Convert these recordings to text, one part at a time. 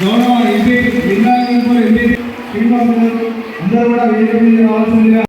గౌరవ MP Lingareddy MP. Srinivasa అందరూ కూడా వేదిక మీద రావాల్సిందిగా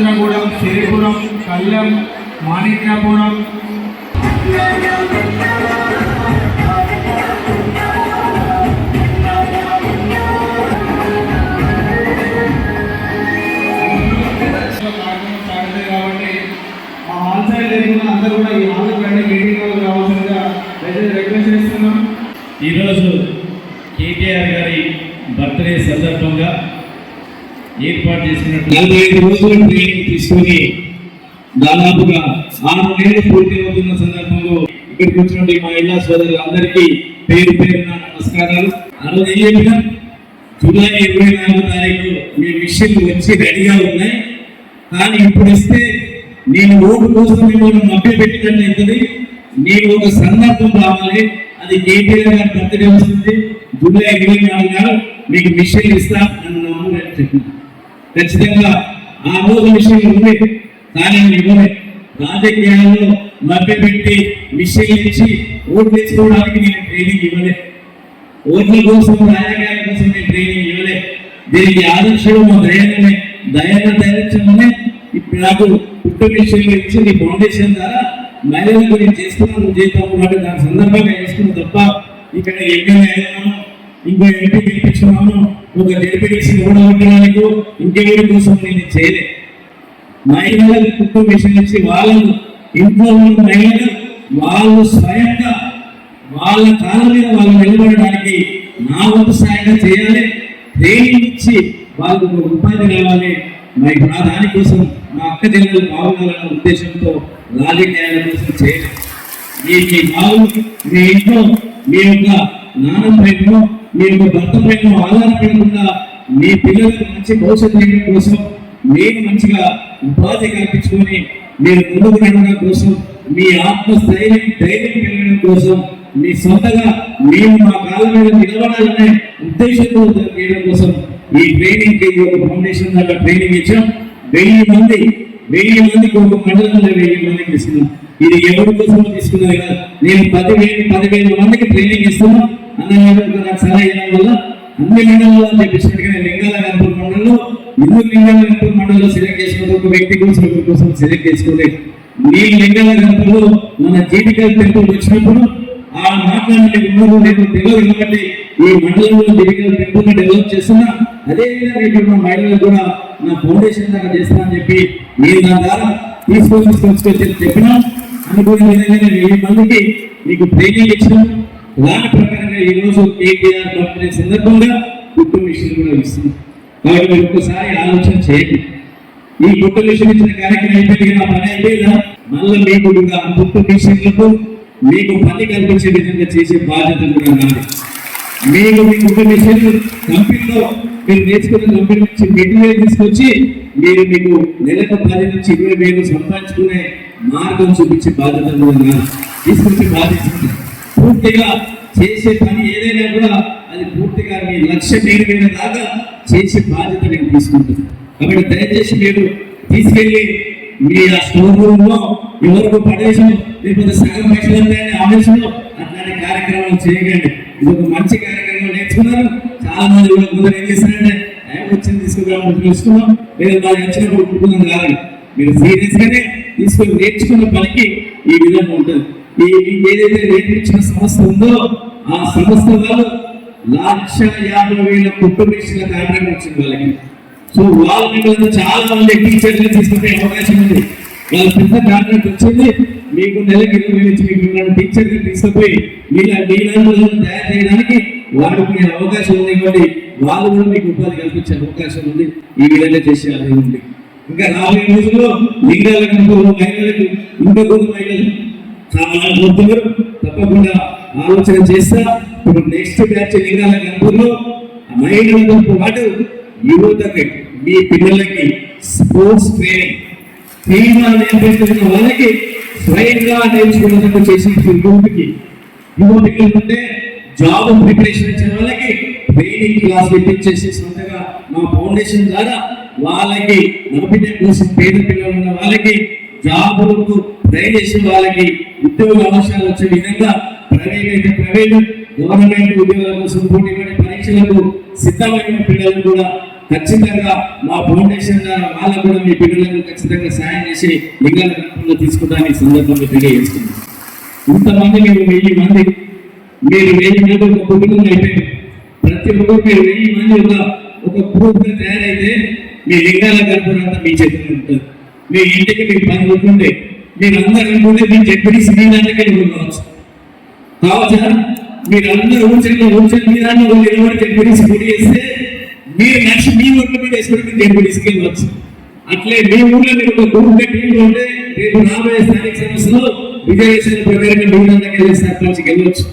ఆ సిరిపురం సైడ్ లేకుండా అందరూ కూడా ఈ హాల్ కంటే మీటింగ్ రావాల్సిందిగా రిక్వెస్ట్ చేస్తున్నాం. ఈరోజు కేటీఆర్ గారి బర్త్డే సందర్భంగా ఏర్పాటు చేసినట్టు నలభై ఐదు రోజులు ట్రైనింగ్ తీసుకొని దాదాపుగా ఆరు నెలలు పూర్తి అవుతున్న సందర్భంలో ఇక్కడికి వచ్చినటువంటి మా ఇళ్ళ సోదరులు అందరికీ పేరు పేరున నమస్కారాలు. ఆ రోజు ఏం చెప్పినా? జూలై ఇరవై నాలుగు తారీఖు మీ విషయాలు వచ్చి రెడీగా ఉన్నాయి. కానీ ఇప్పుడు ఇస్తే నేను ఓటు కోసం మిమ్మల్ని మభ్య పెట్టినట్టు అవుతుంది నేను ఒక సందర్భం రావాలి. అది కేటీఆర్ గారి బర్త్డే వస్తుంది. జూలై ఇరవై నాలుగు మీకు మిషన్ ఇస్తా అని నమ్మకం అమ్మ ఖచ్చితంగా ఆ రోజు విషయం ఉంది కానీ ఇవ్వలే. రాజకీయాల్లో మభ్య పెట్టి మిషన్ ఇచ్చి ఓట్లు తెచ్చుకోవడానికి నేను ట్రైనింగ్ ఇవ్వలే. ఓట్ల కోసం రాజకీయాల కోసం నేను ట్రైనింగ్ ఇవ్వలే. దీనికి ఆదర్శం మా దయాన్ని దయాన్ని ధరించమని ఇప్పుడు నాకు పుట్టు విషయంలో ఇచ్చి నీ ఫౌండేషన్ ద్వారా మహిళల గురించి చేస్తున్నాను. జీతం దాని సందర్భంగా చేసుకున్న తప్ప ఇక్కడ ఎమ్మెల్యే అయినాను ఇంకో ఎంపీ గెలిపించుకున్నాను ఒక జడ్పీడీసీ కూడా ఉండడానికి ఇంకెవరి కోసం నేను చేయలే. మహిళలకు కుటుంబ విషయం నుంచి వాళ్ళను ఇంట్లో ఉన్న మహిళలు వాళ్ళు స్వయంగా వాళ్ళ కాళ్ళ మీద వాళ్ళు నిలబడడానికి నా వంతు సాయంగా చేయాలి. ట్రైనింగ్ ఇచ్చి వాళ్ళకు ఒక ఉపాధి రావాలి. మరి నా దానికోసం నా అక్క జిల్లాలు బాగుండాలన్న ఉద్దేశంతో రాజకీయాల కోసం చేయలేదు మీ మీ బాగు మీ ఇంట్లో మీ యొక్క నాన్న పైన మీరు భర్త ప్రేమ ఆధారపడకుండా మీ పిల్లలకు మంచి భవిష్యత్తు కోసం మీరు మంచిగా ఉపాధి కల్పించుకొని మీరు ముందుకు నడవడం కోసం మీ ఆత్మస్థైర్యం ధైర్యం పెరగడం కోసం మీ సొంతగా మేము మా కాళ్ళ మీద నిలబడాలనే ఉద్దేశంతో చేయడం కోసం ఈ ట్రైనింగ్ ఒక ఫౌండేషన్ ద్వారా ట్రైనింగ్ ఇచ్చాం. వెయ్యి మంది వెయ్యి మందికి ఒక మండలంలో వెయ్యి మందికి ఇస్తున్నాం ఇది ఎవరి కోసం తీసుకున్నది కాదు. నేను పదివేలు పదివేల మందికి ట్రైనింగ్ ఇస్తున్నాం. అన్న నాకు సలహా ఇవ్వడం వల్ల అన్ని లింగాలలో చెప్పించినట్టుగా లింగాల గణపతి మండలంలో ఎందుకు లింగాల గణపతి మండలంలో సెలెక్ట్ చేసుకుంటే ఒక వ్యక్తి కోసం ఒకరి కోసం సెలెక్ట్ చేసుకోలేదు మీ లింగాల గణపతిలో మన జీవికల్ టెంపుల్ వచ్చినప్పుడు ఆ మాట్లాడే ఉన్నది లేదు తెలియదు ఎందుకంటే ఈ మండలంలో జీవికల్ టెంపుల్ డెవలప్ చేస్తున్నా అదే విధంగా ఇప్పుడు మా మహిళలు కూడా నా ఫౌండేషన్ దాకా చేస్తా అని చెప్పి నేను దాని ద్వారా తీసుకొని తీసుకొచ్చి చెప్పినా. అనుకున్న విధంగా నేను వెయ్యి మందికి మీకు ట్రైనింగ్ ఇచ్చినాను దాని ప్రకారంగా ఈరోజు కేటీఆర్ పంపిణీ సందర్భంగా గుట్టు మిషన్ కూడా ఇస్తుంది. కాబట్టి మీరు ఒక్కసారి ఆలోచన చేయండి. ఈ గుట్టు మిషన్ ఇచ్చిన కార్యక్రమం అయిపోయింది నా పని అయిపోయిందా? మళ్ళీ మీకు కూడా గుట్టు మిషన్లకు మీకు పని కల్పించే విధంగా చేసే బాధ్యత కూడా నాది. మీకు మీ గుట్టు మిషన్ కంపెనీలో మీరు నేర్చుకున్న కంపెనీ నుంచి మెటీరియల్ తీసుకొచ్చి మీరు మీకు నెలకు పది నుంచి ఇరవై వేలు సంపాదించుకునే మార్గం చూపించే బాధ్యత కూడా నాది. తీసుకొచ్చి బాధ్యత పూర్తిగా చేసే పని ఏదైనా కూడా అది పూర్తిగా మీ లక్ష్యం నెరవేరే దాకా చేసే బాధ్యత నేను తీసుకుంటాను కాబట్టి దయచేసి మీరు తీసుకెళ్ళి మీ ఆ స్టోర్ రూమ్లో ఎవరికి పడేసి లేకపోతే సగం పైసలు ఉంటాయని అట్లాంటి కార్యక్రమాలు చేయకండి ఇది ఒక మంచి కార్యక్రమం నేర్చుకున్నారు చాలా మంది కూడా ఏం చేశారంటే టైం వచ్చింది తీసుకురావడం తీసుకున్నాం లేదా దాని వచ్చినప్పుడు కాదు మీరు సీరియస్ గానే తీసుకొని నేర్చుకున్న పనికి ఈ విధంగా ఉంటుంది. ఈ ఏదైతే నేర్పించిన సంస్థ ఉందో ఆ సంస్థ వాళ్ళు లక్ష యాభై వేల కుటుంబీక్షల కార్యక్రమం వచ్చింది వాళ్ళకి. సో వాళ్ళ మీద చాలా మంది టీచర్లు తీసుకునే అవకాశం ఉంది. వాళ్ళ పెద్ద కాంట్రాక్ట్ వచ్చింది. మీకు నెలకి ఇరవై వేలు మిమ్మల్ని టీచర్ని తీసుకుపోయి మీలా మీలాంటి తయారు చేయడానికి వారికి అవకాశం ఉంది కాబట్టి వాళ్ళు కూడా మీకు ఉపాధి కల్పించే అవకాశం ఉంది. ఈ విధంగా చేసే అది ఉంది. ఇంకా రాబోయే రోజుల్లో లింగాలకు కంపులో మహిళలకు ఇంకా కొంత మహిళలు చాలా తప్పకుండా ఆలోచన చేస్తా. ఇప్పుడు నెక్స్ట్ బ్యాచ్ లింగాల కంపులో మహిళలతో పాటు యువతకి మీ పిల్లలకి స్పోర్ట్స్ ట్రైనింగ్ తీవ్ర నేర్పిస్తున్న వాళ్ళకి స్వయంగా నేర్చుకునేందుకు చేసిన యువతికి యువతకి ఉంటే జాబ్ ప్రిపరేషన్ ఇచ్చిన వాళ్ళకి ట్రైనింగ్ క్లాస్ ఇప్పించేసి సొంతగా మా ఫౌండేషన్ ద్వారా వాళ్ళకి నలభై కోసం పేద పిల్లలు ఉన్న వాళ్ళకి జాబులకు ట్రైన్ వాళ్ళకి ఉద్యోగ అవకాశాలు వచ్చే విధంగా ప్రైవేట్ అయితే ప్రైవేట్ గవర్నమెంట్ ఉద్యోగాల కోసం పోటీ పడే పరీక్షలకు సిద్ధమైన పిల్లలు కూడా ఖచ్చితంగా మా ఫౌండేషన్ ద్వారా వాళ్ళకు కూడా మీ పిల్లలకు ఖచ్చితంగా సాయం చేసి లింగాల కల్పనలో సందర్భంగా తెలియజేస్తున్నాం. ఇంతమంది మీరు వెయ్యి మంది మీరు వెయ్యి మంది ఒక కుటుంబం అయితే ప్రతి ఒక్కరు మీరు వెయ్యి మంది ఒక ఒక గ్రూప్ తయారైతే మీ లింగాల కల్పన మీ చేతిలో ఉంటుంది మీ ఇంటికి మీ పని ఉంటుండే మీరందరూ అందరూ అనుకుంటే మీ చెప్పి శ్రీనాథకే కావచ్చు. కావచ్చా? మీరందరూ అందరూ ఊచల్లో ఊచల్ మీద నిలబడి చెప్పి గుడి చేస్తే మీరు నచ్చి మీ ఊర్ల మీద వేసుకుంటే మీరు వెళ్ళవచ్చు అట్లే మీ ఊర్లో మీరు ఒక గ్రూప్గా రేపు రాబోయే స్థానిక సమస్యలో విజయేశ్వర ప్రకారంగా మీ దగ్గర సర్పంచ్కి వెళ్ళవచ్చు